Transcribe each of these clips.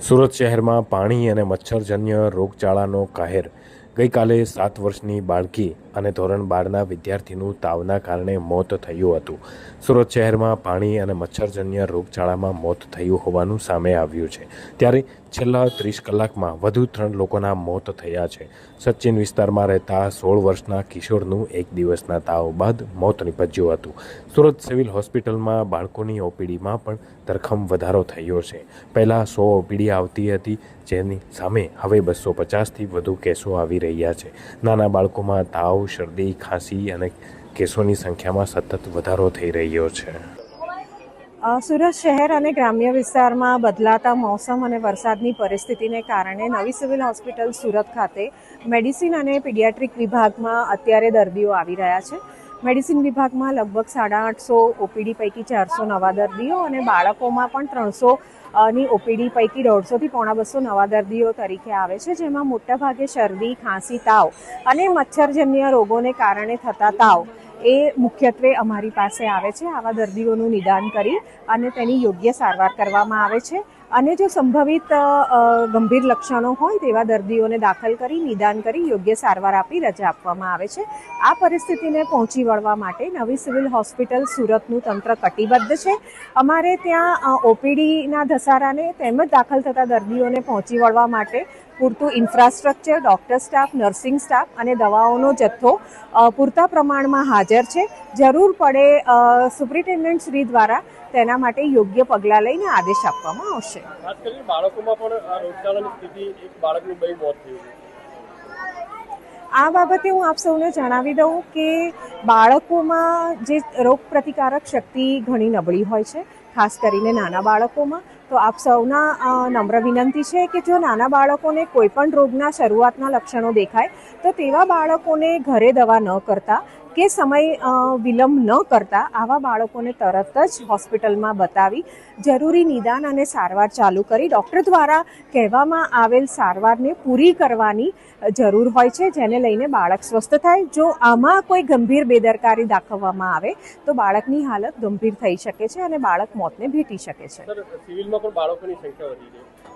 સુરત શહેરમાં પાણી અને મચ્છરજન્ય રોગચાળાનો કહેર ગઈકાલે સાત વર્ષની બાળકી અને ધોરણ બારના વિદ્યાર્થીનું તાવના કારણે મોત થયું હતું. સુરત શહેરમાં પાણી અને મચ્છરજન્ય રોગચાળામાં મોત થયું હોવાનું સામે આવ્યું છે. ત્યારે છેલ્લા ત્રીસ કલાકમાં વધુ ત્રણ લોકોના મોત થયા છે. સચિન વિસ્તારમાં રહેતા સોળ વર્ષના કિશોરનું એક દિવસના તાવ બાદ મોત નીપજ્યું હતું. સુરત સિવિલ હોસ્પિટલમાં બાળકોની ઓપીડીમાં પણ ધરખમ વધારો થયો છે. પહેલાં સો ઓપીડી આવતી હતી, જેની સામે હવે બસો પચાસથી વધુ કેસો આવી રહ્યા છે. નાના બાળકોમાં તાવ, શરદી, ખાંસી અને કેસોની સંખ્યામાં સતત વધારો થઈ રહ્યો છે. સુરત શહેર અને ગ્રામ્ય વિસ્તારમાં બદલાતા મોસમ અને વરસાદની પરિસ્થિતિને કારણે નવી સિવિલ હોસ્પિટલ સુરત ખાતે મેડિસિન અને પીડિયાટ્રિક વિભાગમાં અત્યારે દર્દીઓ આવી રહ્યા છે. મેડિસિન વિભાગમાં લગભગ સાડા આઠસો ઓપીડી પૈકી ચારસો નવા દર્દીઓ અને બાળકોમાં પણ ત્રણસો ની ઓપીડી પૈકી દોઢસોથી પોણા બસો નવા દર્દીઓ તરીકે આવે છે, જેમાં મોટાભાગે શરદી, ખાંસી, તાવ અને મચ્છરજન્ય રોગોને કારણે થતા તાવ એ મુખ્યત્વે અમારી પાસે આવે છે. આવા દર્દીઓનું નિદાન કરી અને તેની યોગ્ય સારવાર કરવામાં આવે છે. અને જો સંભવિત ગંભીર લક્ષણો હોય તેવા દર્દીઓને દાખલ કરી, નિદાન કરી, યોગ્ય સારવાર આપી, રજા આપવામાં આવે છે, આ પરિસ્થિતિને પહોંચી વળવા માટે નવી સિવિલ હોસ્પિટલ સુરતનું તંત્ર કટિબદ્ધ છે. અમારે ત્યાં ઓપીડીના ધસારાને તેમજ દાખલ થતા દર્દીઓને પહોંચી વળવા માટે પૂરતું infrastructure doctor staff nursing staff અને દવાઓનો જથ્થો પૂરતા પ્રમાણમાં હાજર છે. જરૂર પડે સુપ્રિન્ટેન્ડન્ટ શ્રી દ્વારા તેના માટે યોગ્ય પગલાં લઈને આદેશ આપવામાં આવશે. ખાસ કરીને બાળકોમાં પણ રોગચાળાની સ્થિતિ, એક બાળકનું બે મોત થયું આ બાબતે હું આપ સૌને જણાવી દઉં કે બાળકોમાં જે રોગ પ્રતિકારક શક્તિ ઘણી નબળી હોય છે, ખાસ કરીને નાના બાળકોમાં, તો આપ સૌના નમ્ર વિનંતી છે કે જો નાના બાળકોને કોઈપણ રોગના શરૂઆતના લક્ષણો દેખાય, તો તેવા બાળકોને ઘરે દવા ન કરતા કે સમય વિલંબ ન કરતા આવા બાળકોને તરત જ હોસ્પિટલમાં બતાવી જરૂરી નિદાન અને સારવાર ચાલુ કરી ડૉક્ટર દ્વારા કહેવામાં આવેલ સારવારને પૂરી કરવાની જરૂર હોય છે, જેને લઈને બાળક સ્વસ્થ થાય. જો આમાં કોઈ ગંભીર બેદરકારી દાખવવામાં આવે, તો બાળકની હાલત ગંભીર થઈ શકે છે અને બાળક મોતને ભેટી શકે છે. છે.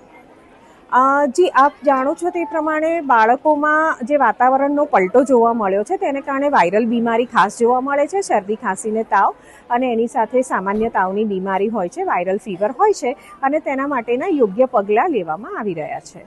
જી, આપ જાણો છો તે પ્રમાણે બાળકોમાં જે વાતાવરણનો પલટો જોવા મળ્યો છે તેને કારણે વાયરલ બીમારી ખાસ જોવા મળે છે, શરદી, ખાંસીને તાવ અને એની સાથે સામાન્ય તાવની બીમારી હોય છે, વાયરલ ફીવર હોય છે અને તેના માટેના યોગ્ય પગલાં લેવામાં આવી રહ્યા છે.